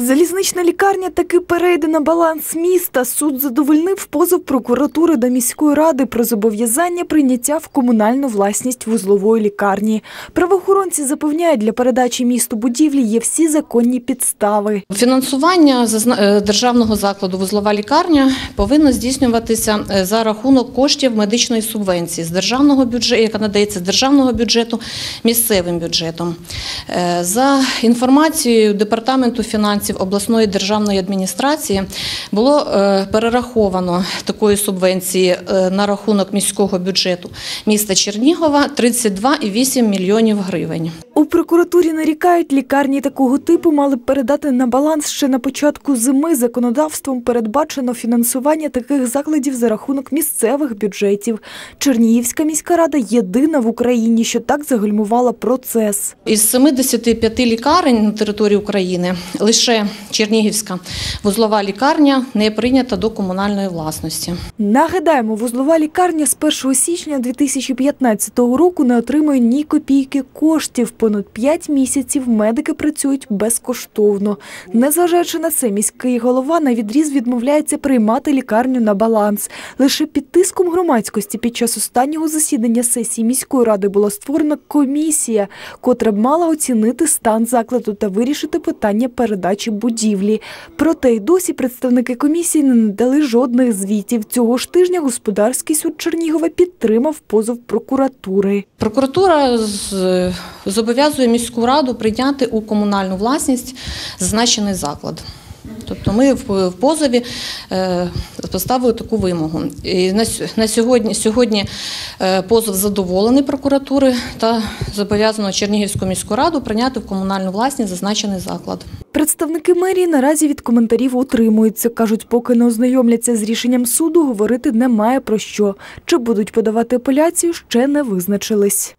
Залізнична лікарня таки перейде на баланс міста. Суд задовольнив позов прокуратури до міської ради про зобов'язання прийняття в комунальну власність вузлової лікарні. Правоохоронці запевняють, для передачі місту будівлі є всі законні підстави. Фінансування е, державного закладу вузлова лікарня повинно здійснюватися е, за рахунок коштів медичної субвенції з державного бюджету, яка надається з державного бюджету місцевим бюджетом. Е, За інформацією департаменту фінансів обласної державної адміністрації було е, перераховано такої субвенції е, на рахунок міського бюджету міста Чернігова 32,8 мільйонів гривень. У прокуратурі нарікають, лікарні такого типу мали б передати на баланс ще на початку зими. Законодавством передбачено фінансування таких закладів за рахунок місцевих бюджетів. Чернігівська міська рада єдина в Україні, що так загальмувала процес. Із 75 лікарень на території України лише Чернігівська вузлова лікарня не прийнята до комунальної власності. Нагадаємо, вузлова лікарня з 1 січня 2015 року не отримує ні копійки коштів. Понад 5 місяців медики працюють безкоштовно. Незважаючи на це, міський голова на відріз відмовляється приймати лікарню на баланс. Лише під тиском громадськості під час останнього засідання сесії міської ради була створена комісія, котра б мала оцінити стан закладу та вирішити питання передачі будівлі. Проте й досі представники комісії не надали жодних звітів. Цього ж тижня господарський суд Чернігова підтримав позов прокуратури. Прокуратура з- зобов'язує міську раду прийняти у комунальну власність зазначений заклад. Тобто ми в позові е, поставили таку вимогу. І на сьогодні, сьогодні е, позов задоволений прокуратури та зобов'язано Чернігівську міську раду прийняти в комунальну власність зазначений заклад. Представники мерії наразі від коментарів утримуються. Кажуть, поки не ознайомляться з рішенням суду, говорити немає про що. Чи будуть подавати апеляцію, ще не визначились.